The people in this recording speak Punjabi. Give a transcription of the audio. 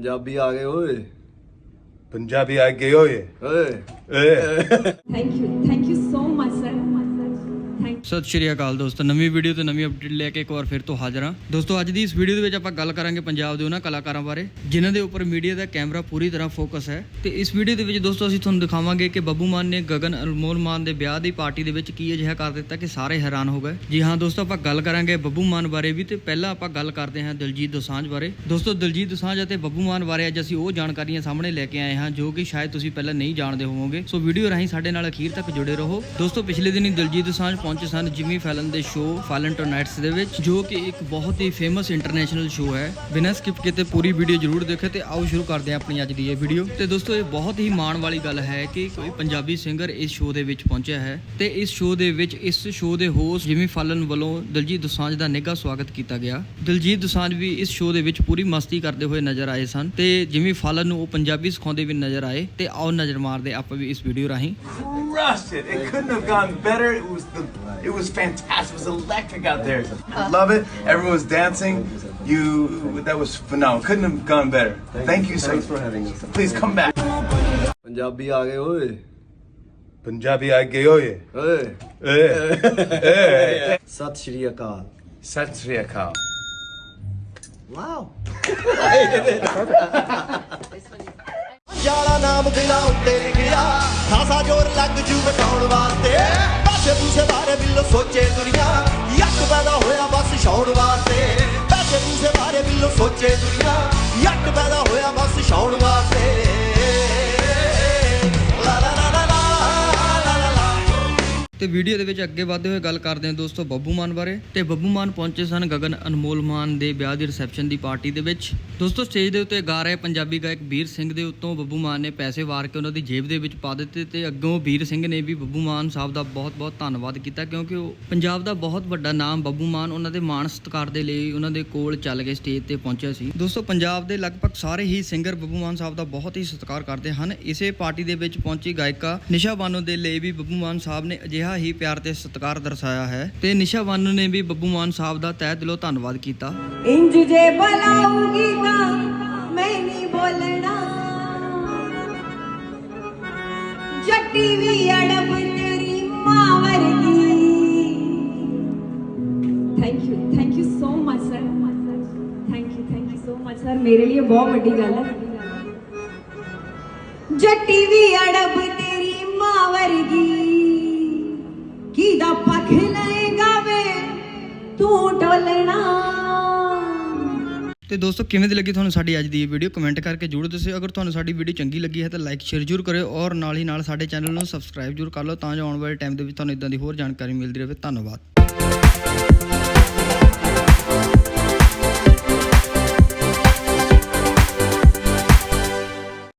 ਪੰਜਾਬੀ ਆ ਗਏ ਓਏ। ਪੰਜਾਬੀ ਆ ਗਏ ਓਏ। ਓਏ। Thank you thank you so much sir sir. ਸਤਿ ਸ਼੍ਰੀ ਅਕਾਲ ਦੋਸਤੋ, ਨਵੀਂ ਵੀਡੀਓ ਤੇ ਨਵੀਂ ਅਪਡੇਟ ਲੈ ਕੇ ਇੱਕ ਵਾਰ ਫਿਰ ਤੋਂ ਹਾਜ਼ਰ ਹਾਂ। ਦੋਸਤੋ, ਅੱਜ ਦੀ ਇਸ ਵੀਡੀਓ ਦੇ ਵਿੱਚ ਆਪਾਂ ਗੱਲ ਕਰਾਂਗੇ ਪੰਜਾਬ ਦੇ ਉਹਨਾਂ ਕਲਾਕਾਰਾਂ ਬਾਰੇ, ਜਿਨ੍ਹਾਂ ਦੇ ਉੱਪਰ ਮੀਡੀਆ ਦਾ ਕੈਮਰਾ ਪੂਰੀ ਤਰ੍ਹਾਂ ਫੋਕਸ ਹੈ। ਤੇ ਇਸ ਵੀਡੀਓ ਦੇ ਵਿੱਚ ਦੋਸਤੋ, ਅਸੀਂ ਤੁਹਾਨੂੰ ਦਿਖਾਵਾਂਗੇ ਕਿ ਬੱਬੂ ਮਾਨ ਨੇ ਗਗਨ ਅਨਮੋਲ ਮਾਨ ਦੇ ਵਿਆਹ ਦੀ ਪਾਰਟੀ ਦੇ ਵਿੱਚ ਕੀ ਅਜਿਹਾ ਕਰ ਦਿੱਤਾ ਕਿ ਸਾਰੇ ਹੈਰਾਨ ਹੋ ਗਏ। ਜੀ ਹਾਂ ਦੋਸਤੋ, ਆਪਾਂ ਗੱਲ ਕਰਾਂਗੇ ਬੱਬੂ ਮਾਨ ਬਾਰੇ ਵੀ ਤੇ ਪਹਿਲਾਂ ਆਪਾਂ ਗੱਲ ਕਰਦੇ ਹਾਂ ਦਿਲਜੀਤ ਦੋਸਾਂਝ ਬਾਰੇ। ਦੋਸਤੋ, ਦਿਲਜੀਤ ਦੋਸਾਂਝ ਅਤੇ ਬੱਬੂ ਮਾਨ ਬਾਰੇ ਅੱਜ ਅਸੀਂ ਉਹ ਜਾਣਕਾਰੀਆਂ ਸਾਹਮਣੇ ਲੈ ਕੇ ਆਏ ਹਾਂ ਜੋ ਕਿ ਸ਼ਾਇਦ ਤੁਸੀਂ ਪਹਿਲਾਂ ਨਹੀਂ ਜਾਣਦੇ ਹੋਵੋਗੇ। ਸੋ ਵੀਡੀਓ ਰਾਹੀਂ ਸਾਡੇ ਨਾਲ ਅਖੀਰ ਤੱਕ ਜੁੜੇ ਰਹੋ। ਦੋਸਤੋ, ਪਿਛਲੇ ਦਿਨੀ ਦਿਲਜੀਤ ਦੋਸਾਂਝ ਪਹੁੰਚੇ ਸਨ ਜਿਮੀ ਫੈਲਨ ਦੇ ਸ਼ੋਅ ਫੈਲਨ ਟੋਨਾਈਟਸ ਦੇ ਵਿੱਚ, ਜੋ ਕਿ ਇੱਕ ਬਹੁਤ ਹੀ ਫੇਮਸ ਇੰਟਰਨੈਸ਼ਨਲ ਸ਼ੋਅ ਹੈ ਬਿਨਾਂ ਸਕਿਪ ਕੀਤੇ ਪੂਰੀ ਵੀਡੀਓ ਜਰੂਰ ਦੇਖੋ ਤੇ ਆਓ ਸ਼ੁਰੂ ਕਰਦੇ ਹਾਂ ਆਪਣੀ ਅੱਜ ਦੀ ਇਹ ਵੀਡੀਓ ਤੇ ਦੋਸਤੋ, ਇਹ ਬਹੁਤ ਹੀ ਮਾਣ ਵਾਲੀ ਗੱਲ ਹੈ ਕਿ ਕੋਈ ਪੰਜਾਬੀ ਸਿੰਗਰ ਇਸ ਸ਼ੋਅ ਦੇ ਵਿੱਚ ਪਹੁੰਚਿਆ ਹੈ ਤੇ ਇਸ ਸ਼ੋਅ ਦੇ ਵਿੱਚ, ਇਸ ਸ਼ੋਅ ਦੇ ਹੋਸਟ ਜਿਮੀ ਫੈਲਨ ਵੱਲੋਂ ਦਿਲਜੀਤ ਦੋਸਾਂਝ ਦਾ ਨਿੱਘਾ ਸਵਾਗਤ ਕੀਤਾ ਗਿਆ ਦਲਜੀਤ ਦੋਸਾਂਝ ਵੀ ਇਸ ਸ਼ੋਅ ਦੇ ਵਿੱਚ ਪੂਰੀ ਮਸਤੀ ਕਰਦੇ ਹੋਏ ਨਜ਼ਰ ਆਏ ਸਨ ਤੇ ਜਿਮੀ ਫਾਲਨ ਨੂੰ ਉਹ ਪੰਜਾਬੀ ਸਿਖਾਉਂਦੇ ਵੀ ਨਜ਼ਰ ਆਏ ਤੇ ਆਓ ਨਜ਼ਰ ਮਾਰਦੇ ਆਪਾਂ ਵੀ ਇਸ ਵੀਡੀਓ ਰਾਹੀਂ crushed it. It couldn't have gone better. It was it was fantastic. It was electric out there. Love it. Everyone was dancing. You, that was phenomenal. Couldn't have gone better. Thank you so much for having us. Please come back. Punjabi ਆ ਗਏ ਓਏ ਪੰਜਾਬੀ ਆ ਗਏ ਓਏ ਓਏ ਏ ਏ Sat Sri Akal Sat Sri Akal. Wow ਜਾਲਾ ਨਾਮ ਦਿਲਾ ਉੱਤੇ ਲਿਖਿਆ ਖਾਸਾ ਜੋਰ ਲੱਗ ਜੂ ਬਟਾਉਣ ਵਾਸਤੇ ਪੈਸੇ ਪੂਸੇ ਬਾਰੇ ਬਿੱਲੋ ਸੋਚੇ ਦੁਨੀਆ। ਯੱਕ ਪੈਦਾ ਹੋਇਆ ਬਸ ਛਾਉਣ ਵਾਸਤੇ। ਪੈਸੇ ਪੂਸੇ ਬਾਰੇ ਬਿੱਲੋ ਸੋਚੇ ਦੁਨੀਆ। ਯੱਕ ਤੇ ਵੀਡੀਓ ਦੇ ਵਿੱਚ ਅੱਗੇ ਵਧਦੇ ਹੋਏ ਗੱਲ ਕਰਦੇ ਹਾਂ ਦੋਸਤੋ ਬੱਬੂ ਮਾਨ ਬਾਰੇ। ਤੇ ਬੱਬੂ ਮਾਨ ਪਹੁੰਚੇ ਸਨ ਗਗਨ ਅਨਮੋਲ ਮਾਨ ਦੇ ਵਿਆਹ ਦੀ ਰਿਸੈਪਸ਼ਨ ਦੀ ਪਾਰਟੀ ਦੇ ਵਿੱਚ। ਦੋਸਤੋ ਸਟੇਜ ਦੇ ਉੱਤੇ ਗਾ ਰਹੇ ਪੰਜਾਬੀ ਗਾਇਕ ਵੀਰ ਸਿੰਘ ਦੇ ਉੱਤੋਂ ਬੱਬੂ ਮਾਨ ਨੇ ਪੈਸੇ ਵਾਰ ਕੇ ਉਹਨਾਂ ਦੀ ਜੇਬ ਦੇ ਵਿੱਚ ਪਾ ਦਿੱਤੇ ਤੇ ਅੱਗੋਂ ਵੀਰ ਸਿੰਘ ਨੇ ਵੀ ਬੱਬੂ ਮਾਨ ਸਾਹਿਬ ਦਾ ਬਹੁਤ-ਬਹੁਤ ਧੰਨਵਾਦ ਕੀਤਾ ਕਿਉਂਕਿ ਉਹ ਪੰਜਾਬ ਦਾ ਬਹੁਤ ਵੱਡਾ ਨਾਮ ਬੱਬੂ ਮਾਨ ਉਹਨਾਂ ਦੇ ਮਾਣ ਸਤਿਕਾਰ ਦੇ ਲਈ ਉਹਨਾਂ ਦੇ ਕੋਲ ਚੱਲ ਕੇ ਸਟੇਜ ਤੇ ਪਹੁੰਚਿਆ ਸੀ। ਦੋਸਤੋ ਪੰਜਾਬ ਦੇ ਲਗਭਗ ਸਾਰੇ ਹੀ ਸਿੰਗਰ ਬੱਬੂ ਮਾਨ ਸਾਹਿਬ ਦਾ ਬਹੁਤ ਹੀ ਸਤਿਕਾਰ ਕਰਦੇ ਹਨ। ਇਸੇ ਪਾਰਟੀ ਦੇ ਵਿੱਚ ਪਹੁੰਚੀ ਗਾਇਕਾ ਨਿਸ਼ਾ ਬਾਨੋ ਦੇ ਲਈ ਵੀ ਬੱਬੂ ਮਾਨ ਸਾਹਿਬ ਨੇ ਅਜਿਹਾ ਹੀ ਪਿਆਰ ਤੇ ਸਤਿਕਾਰ ਦਰਸਾਇਆ ਹੈ ਤੇ ਨਿਸ਼ਾ ਬਾਨੋ ਨੇ ਵੀ ਬੱਬੂ ਮਾਨ ਸਾਹਿਬ ਦਾ ਤਹਿ ਦਿਲੋਂ ਧੰਨਵਾਦ ਕੀਤਾ। ਇੰਜ ਜੇ ਬਲਾਉਗੀ ਤਾਂ ਮੈਂ ਨਹੀਂ ਬੋਲਣਾ। ਜੱਟੀ ਵੀ ਅੜਬ ਤੇਰੀ ਮਾਂ ਵਰਗੀ। Thank you thank you so much sir thank you thank you so much sir ਮੇਰੇ ਲਈ ਬਹੁਤ ਵੱਡੀ ਗੱਲ ਹੈ। ਜੱਟੀ ਵੀ ਅੜਬ ਕਿਦਾ ਪੱਖ ਲਏਗਾ ਵੇ? ਤੂੰ ਢੋਲਣਾ ਤੇ ਦੋਸਤੋ, ਕਿਵੇਂ ਦੀ ਲੱਗੀ ਤੁਹਾਨੂੰ ਸਾਡੀ ਅੱਜ ਦੀ ਇਹ ਵੀਡੀਓ ਕਮੈਂਟ ਕਰਕੇ ਜਰੂਰ ਦੱਸਿਓ। ਅਗਰ ਤੁਹਾਨੂੰ ਸਾਡੀ ਵੀਡੀਓ ਚੰਗੀ ਲੱਗੀ ਹੈ ਤਾਂ ਲਾਈਕ ਸ਼ੇਅਰ ਜਰੂਰ ਕਰਿਓ ਔਰ ਨਾਲ ਹੀ ਨਾਲ ਸਾਡੇ ਚੈਨਲ ਨੂੰ ਸਬਸਕ੍ਰਾਈਬ ਜਰੂਰ ਕਰ ਲਓ ਤਾਂ ਜੋ ਆਉਣ ਵਾਲੇ ਟਾਈਮ ਦੇ ਵਿੱਚ ਤੁਹਾਨੂੰ ਇਦਾਂ ਦੀ ਹੋਰ ਜਾਣਕਾਰੀ ਮਿਲਦੀ ਰਹੇ। ਧੰਨਵਾਦ।